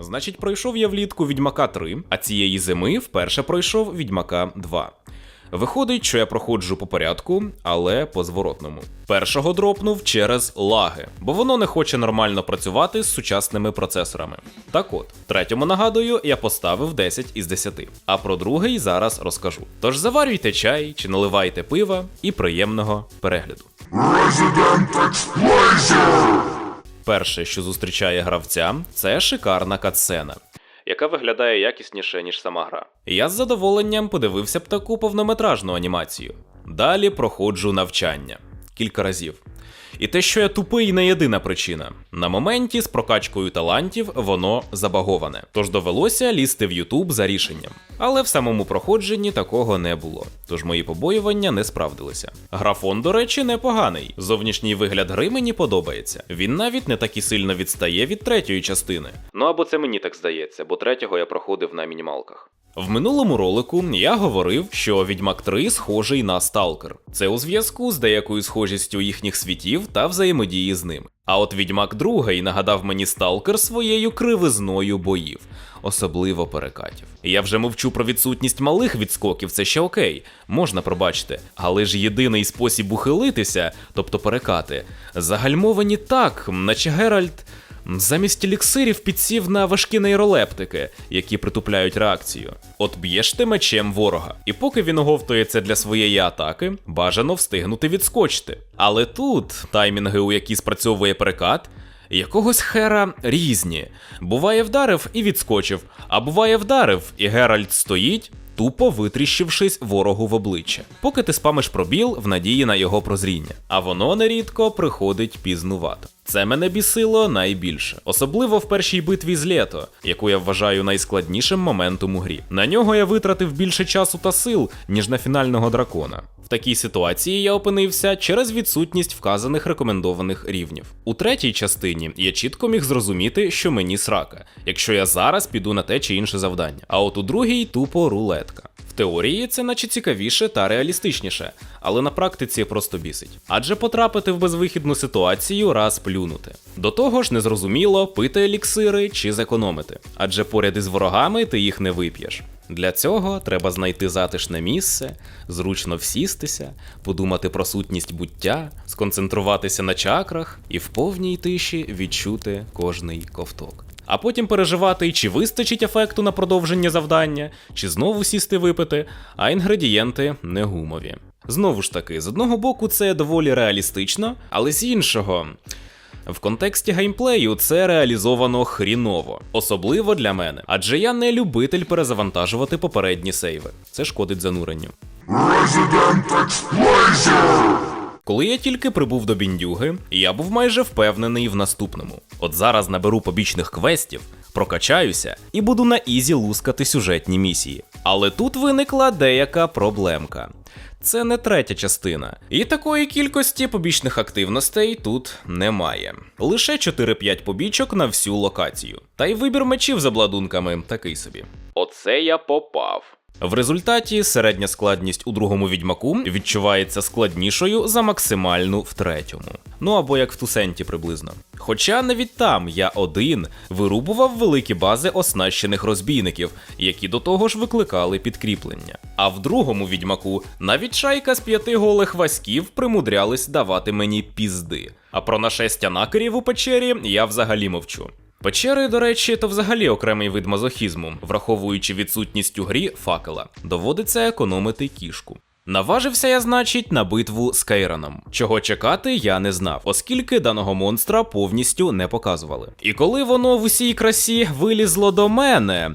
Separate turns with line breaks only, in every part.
Значить, пройшов я влітку Відьмака 3, а цієї зими вперше пройшов Відьмака 2. Виходить, що я проходжу по порядку, але по зворотному. Першого дропнув через лаги, бо воно не хоче нормально працювати з сучасними процесорами. Так от, третьому нагадую, я поставив 10 із 10. А про другий зараз розкажу. Тож заварюйте чай чи наливайте пива і приємного перегляду. Перше, що зустрічає гравця, це шикарна катсцена, яка виглядає якісніше, ніж сама гра. Я з задоволенням подивився б таку повнометражну анімацію. Далі проходжу навчання кілька разів. І те, що я тупий, не єдина причина. На моменті з прокачкою талантів воно забаговане. Тож довелося лізти в Ютуб за рішенням. Але в самому проходженні такого не було. Тож мої побоювання не справдилися. Графон, до речі, непоганий. Зовнішній вигляд гри мені подобається. Він навіть не так і сильно відстає від третьої частини. Ну або це мені так здається, бо третього я проходив на мінімалках. В минулому ролику я говорив, що Відьмак 3 схожий на Сталкер. Це у зв'язку з деякою схожістю їхніх світів та взаємодії з ними. А от Відьмак другий нагадав мені Сталкер своєю кривизною боїв, особливо перекатів. Я вже мовчу про відсутність малих відскоків, це ще окей, можна пробачити. Але ж єдиний спосіб ухилитися, тобто перекати, загальмовані так, наче Геральт. Замість еліксирів підсів на важкі нейролептики, які притупляють реакцію. От б'єш ти мечем ворога, і поки він оговтується для своєї атаки, бажано встигнути відскочити. Але тут таймінги, у які спрацьовує перекат, якогось хера різні. Буває вдарив і відскочив, а буває вдарив, і Геральт стоїть. Тупо витріщившись ворогу в обличчя, поки ти спамиш пробіл в надії на його прозріння, а воно нерідко приходить пізнувато. Це мене бісило найбільше, особливо в першій битві з лето, яку я вважаю найскладнішим моментом у грі. На нього я витратив більше часу та сил, ніж на фінального дракона. Такій ситуації я опинився через відсутність вказаних рекомендованих рівнів. У третій частині я чітко міг зрозуміти, що мені срака, якщо я зараз піду на те чи інше завдання. А от у другій тупо рулетка. В теорії це наче цікавіше та реалістичніше, але на практиці просто бісить. Адже потрапити в безвихідну ситуацію раз плюнути. До того ж, незрозуміло, пити еліксири чи зекономити, адже поряд із ворогами ти їх не вип'єш. Для цього треба знайти затишне місце, зручно всістися, подумати про сутність буття, сконцентруватися на чакрах і в повній тиші відчути кожний ковток. А потім переживати, чи вистачить ефекту на продовження завдання, чи знову сісти випити, а інгредієнти не гумові. Знову ж таки, з одного боку, це доволі реалістично, але з іншого. В контексті геймплею це реалізовано хріново, особливо для мене, адже я не любитель перезавантажувати попередні сейви. Це шкодить зануренню. Коли я тільки прибув до біндюги, я був майже впевнений в наступному. От зараз наберу побічних квестів, прокачаюся і буду на ізі лускати сюжетні місії. Але тут виникла деяка проблемка. Це не третя частина, і такої кількості побічних активностей тут немає. Лише 4-5 побічок на всю локацію. Та й вибір мечів за бладунками такий собі. Оце я попав. В результаті середня складність у другому відьмаку відчувається складнішою за максимальну в третьому. Ну або як в Тусенті приблизно. Хоча навіть там я один вирубував великі бази оснащених розбійників, які до того ж викликали підкріплення. А в другому відьмаку навіть шайка з п'яти голих васьків примудрялись давати мені пізди. А про нашестя накерів у печері я взагалі мовчу. Печери, до речі, то взагалі окремий вид мазохізму, враховуючи відсутність у грі факела, доводиться економити кішку. Наважився я, значить, на битву з Кейраном. Чого чекати, я не знав, оскільки даного монстра повністю не показували. І коли воно в усій красі вилізло до мене.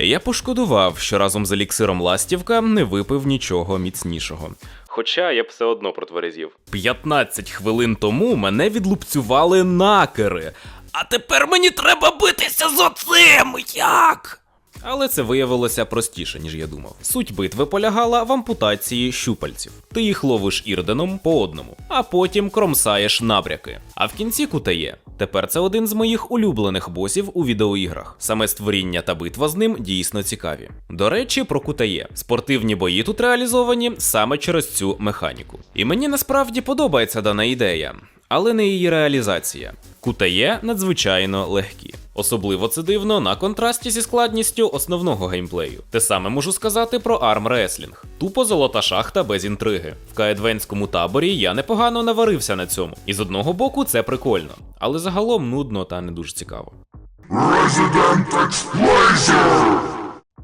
Я пошкодував, що разом з еліксиром Ластівка не випив нічого міцнішого. Хоча я б все одно протверезів. 15 хвилин тому мене відлупцювали накери. А тепер мені треба битися з оцим! Як? Але це виявилося простіше, ніж я думав. Суть битви полягала в ампутації щупальців. Ти їх ловиш ірденом по одному, а потім кромсаєш набряки. А в кінці кутає. Тепер це один з моїх улюблених босів у відеоіграх. Саме створіння та битва з ним дійсно цікаві. До речі, про кутає. Спортивні бої тут реалізовані саме через цю механіку. І мені насправді подобається дана ідея. Але не її реалізація. Кутає надзвичайно легкі. Особливо це дивно на контрасті зі складністю основного геймплею. Те саме можу сказати про Wrestling. Тупо золота шахта без інтриги. В каедвенському таборі я непогано наварився на цьому. І з одного боку це прикольно, але загалом нудно та не дуже цікаво.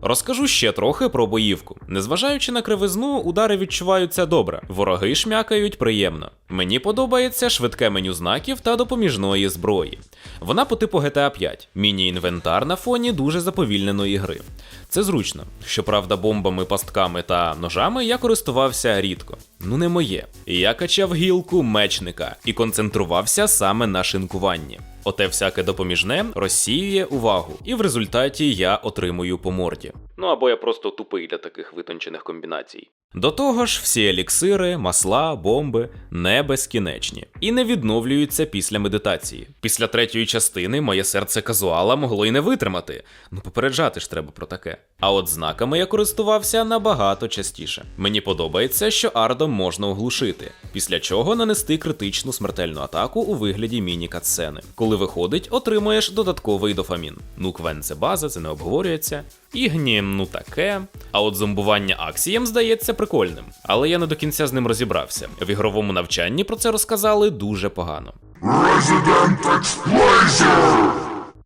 Розкажу ще трохи про боївку. Незважаючи на кривизну, удари відчуваються добре, вороги шмякають приємно. Мені подобається швидке меню знаків та допоміжної зброї. Вона по типу GTA 5, міні-інвентар на фоні дуже заповільненої гри. Це зручно. Щоправда, бомбами, пастками та ножами я користувався рідко. Ну не моє. Я качав гілку мечника і концентрувався саме на шинкуванні. Оте всяке допоміжне розсіює увагу, і в результаті я отримую по морді. Ну або я просто тупий для таких витончених комбінацій. До того ж, всі еліксири, масла, бомби не безкінечні і не відновлюються після медитації. Після третьої частини моє серце казуала могло й не витримати. Ну попереджати ж треба про таке. А от знаками я користувався набагато частіше. Мені подобається, що ардом можна оглушити, після чого нанести критичну смертельну атаку у вигляді міні-катсцени. Коли виходить, отримуєш додатковий дофамін. Ну, квен це база, це не обговорюється. І гнім, ну таке. А от зомбування аксієм здається прикольним. Але я не до кінця з ним розібрався. В ігровому навчанні про це розказали дуже погано.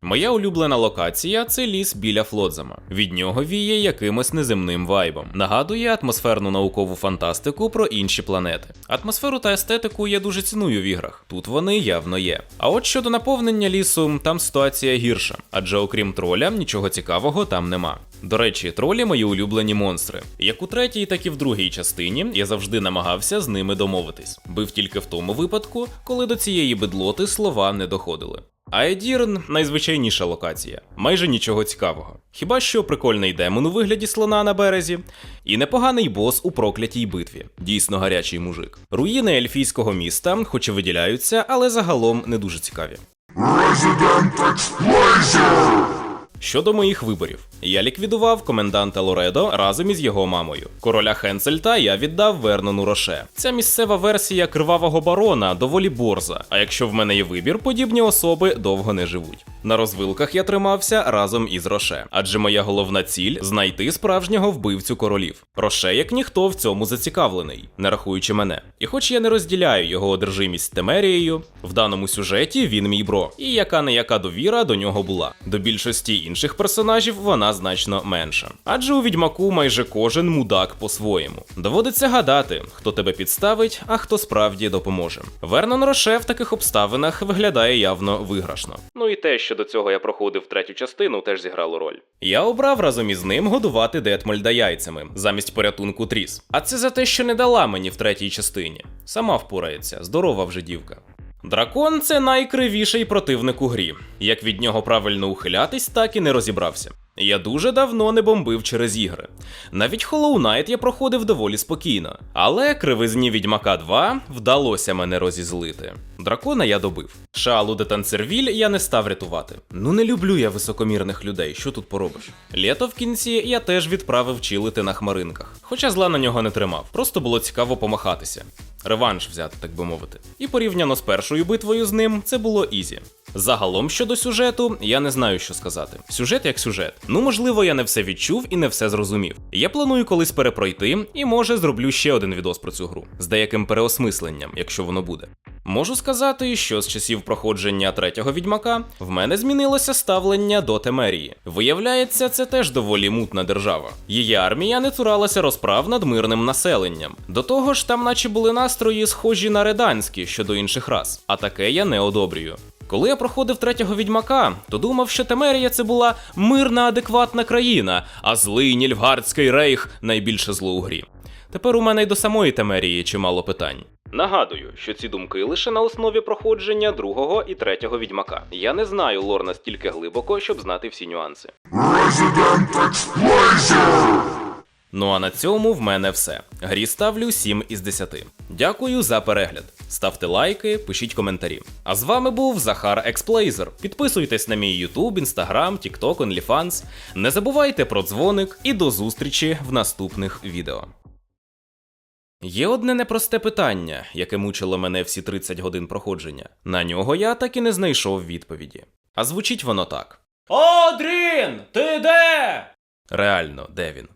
Моя улюблена локація це ліс біля Флодзама. Від нього віє якимось неземним вайбом. Нагадує атмосферну наукову фантастику про інші планети. Атмосферу та естетику я дуже ціную в іграх. Тут вони явно є. А от щодо наповнення лісу, там ситуація гірша, адже окрім троля, нічого цікавого там нема. До речі, тролі мої улюблені монстри. Як у третій, так і в другій частині я завжди намагався з ними домовитись. Бив тільки в тому випадку, коли до цієї бедлоти слова не доходили. Аедірн найзвичайніша локація, майже нічого цікавого. Хіба що прикольний демон у вигляді слона на березі, і непоганий бос у проклятій битві. Дійсно гарячий мужик. Руїни ельфійського міста, хоч і виділяються, але загалом не дуже цікаві. Щодо моїх виборів, я ліквідував коменданта Лоредо разом із його мамою. Короля Хенсельта я віддав Вернону Роше. Ця місцева версія кривавого барона доволі борза. А якщо в мене є вибір, подібні особи довго не живуть. На розвилках я тримався разом із Роше, адже моя головна ціль знайти справжнього вбивцю королів. Роше, як ніхто, в цьому зацікавлений, не рахуючи мене. І хоч я не розділяю його одержимість Темерією, в даному сюжеті він мій бро, і яка не яка довіра до нього була. До більшості інших персонажів вона значно менша. Адже у відьмаку майже кожен мудак по-своєму. Доводиться гадати, хто тебе підставить, а хто справді допоможе. Вернон Роше в таких обставинах виглядає явно виграшно. Ну і те, що до цього я проходив третю частину, теж зіграло роль. Я обрав разом із ним годувати Детмольда яйцями замість порятунку Тріс. А це за те, що не дала мені в третій частині. Сама впорається, здорова вже дівка. Дракон це найкривіший противник у грі. Як від нього правильно ухилятись, так і не розібрався. Я дуже давно не бомбив через ігри. Навіть Hollow Knight я проходив доволі спокійно, але кривизні Відьмака 2 вдалося мене розізлити. Дракона я добив. Шалу де Танцервіль я не став рятувати. Ну не люблю я високомірних людей, що тут поробиш. Лєто в кінці я теж відправив чилити на хмаринках, хоча зла на нього не тримав, просто було цікаво помахатися. Реванш взяти, так би мовити. І порівняно з першою битвою з ним це було ізі. Загалом щодо сюжету, я не знаю, що сказати. Сюжет як сюжет. Ну, можливо, я не все відчув і не все зрозумів. Я планую колись перепройти, і може зроблю ще один відос про цю гру з деяким переосмисленням, якщо воно буде. Можу сказати, що з часів проходження третього відьмака в мене змінилося ставлення до Темерії. Виявляється, це теж доволі мутна держава. Її армія не цуралася розправ над мирним населенням. До того ж, там, наче були настрої, схожі на реданські щодо інших рас, а таке я не одобрюю. Коли я проходив третього відьмака, то думав, що Темерія це була мирна, адекватна країна, а злий Нільфгардський рейх найбільше зло у грі. Тепер у мене й до самої Темерії чимало питань. Нагадую, що ці думки лише на основі проходження другого і третього відьмака. Я не знаю лор настільки глибоко, щоб знати всі нюанси. Ну а на цьому в мене все. Грі ставлю 7 із 10. Дякую за перегляд. Ставте лайки, пишіть коментарі. А з вами був Захар Експлейзер. Підписуйтесь на мій YouTube, Instagram, TikTok, OnlyFans. Не забувайте про дзвоник і до зустрічі в наступних відео. Є одне непросте питання, яке мучило мене всі 30 годин проходження. На нього я так і не знайшов відповіді. А звучить воно так: Одрін, ти де? Реально, де він?